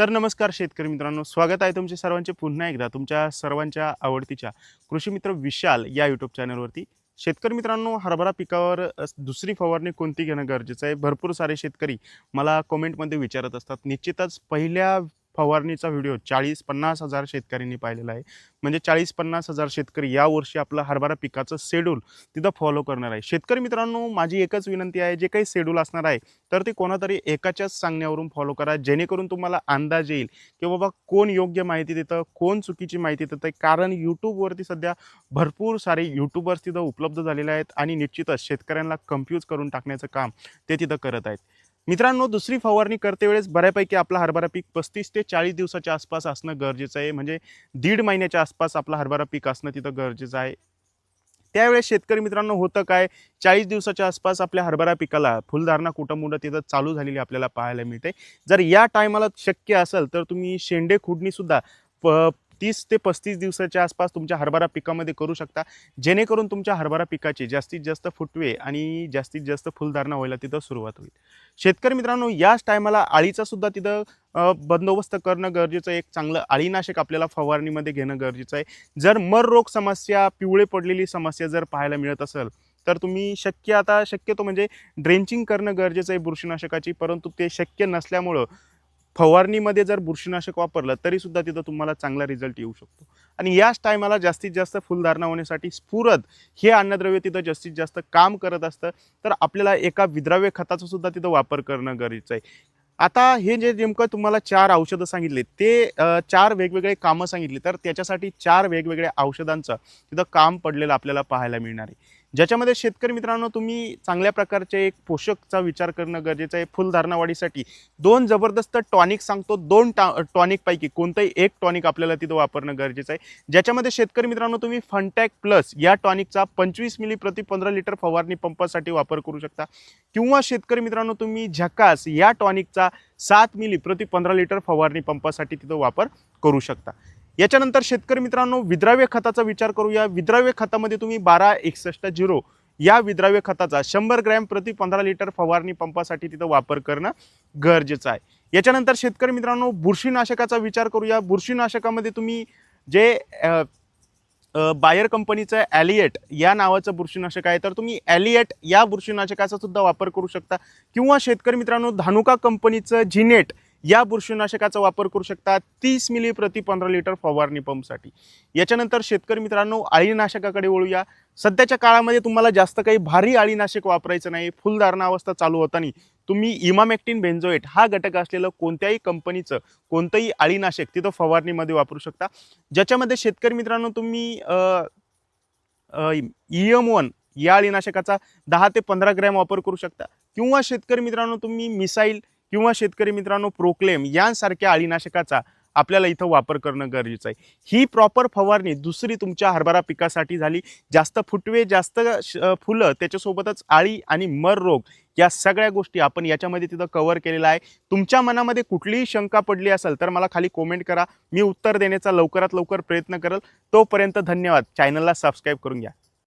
तर नमस्कार शेतकरी मित्रांनो स्वागत आहे तुमचे सर्वांचे पुन्हा एकदा तुमच्या सर्वांच्या आवडतीच्या कृषी मित्र विशाल या यूट्यूब चॅनलवरती शेतकरी मित्रांनो हरभरा पिकावर दुसरी फवारणी कोणती घेणं गरजेचं आहे? भरपूर सारे शेतकरी मला कॉमेंटमध्ये विचारत असतात. निश्चितच पहिल्या फवारणीचा व्हिडिओ चाळीस पन्नास हजार शेतकऱ्यांनी पाहिलेला आहे. म्हणजे चाळीस पन्नास हजार शेतकरी यावर्षी आपलं हरभरा पिकाचं शेड्यूल तिथं फॉलो करणार आहे. शेतकरी मित्रांनो माझी एकच विनंती आहे जे काही शेड्यूल असणार आहे तर ते कोणातरी एकाच्याच सांगण्यावरून फॉलो करा. जेणेकरून तुम्हाला अंदाज येईल की बाबा कोण योग्य माहिती देतं कोण चुकीची माहिती देतं कारण यूट्यूबवरती सध्या भरपूर सारे यूट्यूबर्स तिथं उपलब्ध झालेले आहेत आणि निश्चितच शेतकऱ्यांना कन्फ्यूज करून टाकण्याचं काम ते तिथं करत आहेत. मित्रांनो दुसरी फवारणी करते वेळेस बऱ्यापैकी आपला हरभरा पीक पस्तीस ते चाळीस दिवसाच्या आसपास असणं गरजेचं आहे. म्हणजे दीड महिन्याच्या आसपास आपला हरभरा पीक असणं तिथं गरजेचं आहे. त्यावेळेस शेतकरी मित्रांनो होतं काय? चाळीस दिवसाच्या आसपास आपल्या हरभरा पिकाला फुलधारणा कुटुंबुंड तिथं चालू झालेली आपल्याला पाहायला मिळते. जर या टायमाला शक्य असेल तर तुम्ही शेंडे खुडणीसुद्धा प तीस ते पस्तीस दिवसाच्या आसपास तुमच्या हरभरा पिकामध्ये करू शकता. जेणेकरून तुमच्या हरभरा पिकाची जास्तीत जास्त फुटवे आणि जास्तीत जास्त फुलधारणा व्हायला तिथं सुरुवात होईल. शेतकरी मित्रांनो याच टायमाला आळीचा सुद्धा तिथं बंदोबस्त करणं गरजेचं आहे. एक चांगलं अळीनाशक आपल्याला फवारणीमध्ये घेणं गरजेचं आहे. जर मर रोग समस्या पिवळे पडलेली समस्या जर पाहायला मिळत असेल तर तुम्ही शक्य आता शक्यतो म्हणजे ड्रेंचिंग करणं गरजेचं आहे बुरशीनाशकाची परंतु ते शक्य नसल्यामुळं फवारणीमध्ये जर बुरशीनाशक वापरलं तरीसुद्धा तिथं तुम्हाला चांगला रिझल्ट येऊ शकतो. आणि याच टायमाला जास्तीत जास्त फुलधारणा होण्यासाठी स्फुरद हे अन्नद्रव्य तिथं जास्तीत जास्त काम करत असतं. तर आपल्याला एका विद्राव्य खताचा सुद्धा तिथं वापर करणं गरजेचं आहे. आता हे जे नेमकं तुम्हाला चार औषधं सांगितले ते चार वेगवेगळे कामं सांगितली तर त्याच्यासाठी चार वेगवेगळ्या औषधांचं तिथं काम पडलेलं आपल्याला पाहायला मिळणार आहे. ज्याच्यामध्ये शेतकरी मित्रांनो तुम्ही चांगल्या प्रकारचे एक पोषकचा विचार करणं गरजेचं आहे. फुलधारणा वाढीसाठी दोन जबरदस्त टॉनिक सांगतो. दोन टॉ टॉनिकपैकी कोणतंही एक टॉनिक आपल्याला तिथं वापरणं गरजेचं आहे. ज्याच्यामध्ये शेतकरी मित्रांनो तुम्ही फनटॅक प्लस या टॉनिकचा पंचवीस मिली प्रति पंधरा लिटर फवारणी पंपासाठी वापर करू शकता. किंवा शेतकरी मित्रांनो तुम्ही झकास या टॉनिकचा सात मिली प्रति पंधरा लिटर फवारणी पंपासाठी तिथं वापर करू शकता. याच्यानंतर शेतकरी मित्रांनो विद्राव्य खताचा विचार करूया. विद्राव्य खतामध्ये तुम्ही बारा एकसष्ट झिरो. या विद्राव्य खताचा शंभर ग्रॅम प्रति पंधरा लिटर फवारणी पंपासाठी तिथं वापर करणं गरजेचं आहे. याच्यानंतर शेतकरी मित्रांनो बुरशीनाशकाचा विचार करूया. बुरशीनाशकामध्ये तुम्ही जे बायर कंपनीचं ॲलिएट या नावाचं बुरशीनाशक आहे तर तुम्ही ॲलिएट या बुरशीनाशकाचा सुद्धा वापर करू शकता. किंवा शेतकरी मित्रांनो धानुका कंपनीचं जिनेट या बुरशीनाशकाचा वापर करू शकता तीस मिली प्रति पंधरा लिटर फवारणी पंपसाठी. याच्यानंतर शेतकरी मित्रांनो अळीनाशकाकडे वळूया. सध्याच्या काळामध्ये तुम्हाला जास्त काही भारी अळीनाशक वापरायचं नाही. फुलधारणा अवस्था चालू होताना तुम्ही इमामॅक्टिन बेन्झोएट हा घटक असलेलं कोणत्याही कंपनीचं कोणतंही अळीनाशक तिथं फवारणीमध्ये वापरू शकता. ज्याच्यामध्ये शेतकरी मित्रांनो तुम्ही ई एम वन या अळीनाशकाचा दहा ते पंधरा ग्रॅम वापर करू शकता. किंवा शेतकरी मित्रांनो तुम्ही मिसाईल किंवा शेतकरी मित्रांनो प्रोक्लेम यांसारख्या अळीनाशकाचा आपल्याला इथं वापर करणं गरजेचं आहे. ही प्रॉपर फवारणी दुसरी तुमच्या हरभरा पिकासाठी झाली. जास्त फुटवे जास्त श- फुलं त्याच्यासोबतच आळी आणि मर रोग या सगळ्या गोष्टी आपण याच्यामध्ये तिथं कव्हर केलेला आहे. तुमच्या मनामध्ये कुठलीही शंका पडली असेल तर मला खाली कॉमेंट करा. मी उत्तर देण्याचा लवकरात लवकर प्रयत्न करेल. तोपर्यंत धन्यवाद. चॅनलला सबस्क्राईब करून घ्या.